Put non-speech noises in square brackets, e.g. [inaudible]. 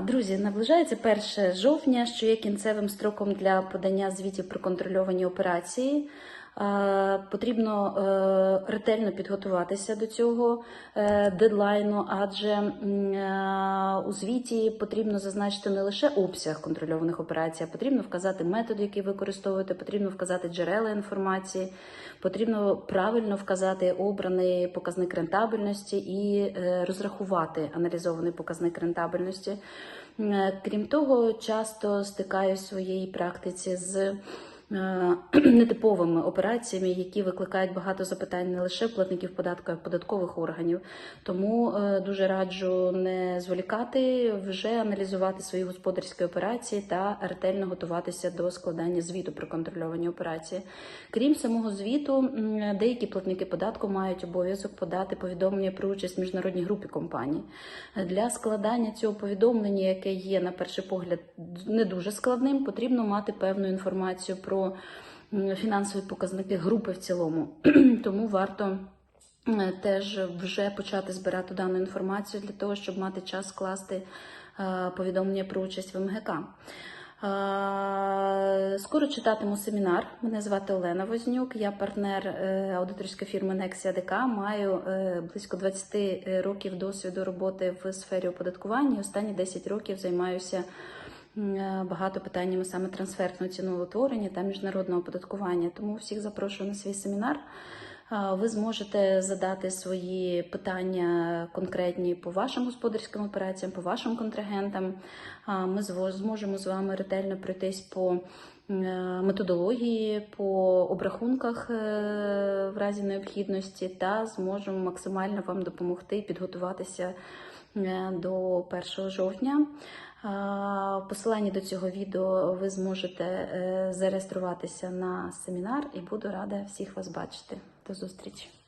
Друзі, наближається 1 жовтня, що є кінцевим строком для подання звітів про контрольовані операції. А, Потрібно е, ретельно підготуватися до цього е, дедлайну, адже е, у звіті потрібно зазначити не лише обсяг контрольованих операцій, а потрібно вказати метод, який використовуєте, потрібно вказати джерела інформації, потрібно правильно вказати обраний показник рентабельності і е, розрахувати аналізований показник рентабельності. Е, Крім того, часто стикаюсь в своїй практиці з е, [clears throat] нетиповими операціями, які викликають багато запитань не лише платників податку, а й податкових органів. Тому е, дуже раджу не зволікати, вже аналізувати свої господарські операції та ретельно готуватися до складання звіту про контрольовані операції. Крім самого звіту, деякі платники податку мають обов'язок подати повідомлення про участь в міжнародній групі компаній. Для складання цього повідомлення, яке є на перший погляд не дуже складним, потрібно мати певну інформацію про фінансові показники групи в цілому. [clears throat] Тому варто теж вже почати збирати дану інформацію для того, щоб мати час скласти е, повідомлення про участь в МГК. Е, Скоро читатиму семінар. Мене звати Олена Вознюк. Я партнер е, аудиторської фірми Nexia DK. Маю близько 20 років досвіду роботи в сфері оподаткування. Останні 10 років займаюся багато питаннями саме трансфертного ціноутворення та міжнародного оподаткування. Тому всіх запрошую на свій семінар. Ви зможете задати свої питання конкретні по вашим господарським операціям, по вашим контрагентам. Ми зможемо з вами ретельно пройтись по е, методології, по обрахунках е, в разі необхідності, та зможемо максимально вам допомогти підготуватися е, до 1 жовтня. Посилання до цього відео ви зможете е, зареєструватися на семінар і буду рада всіх вас бачити. До зустрічі!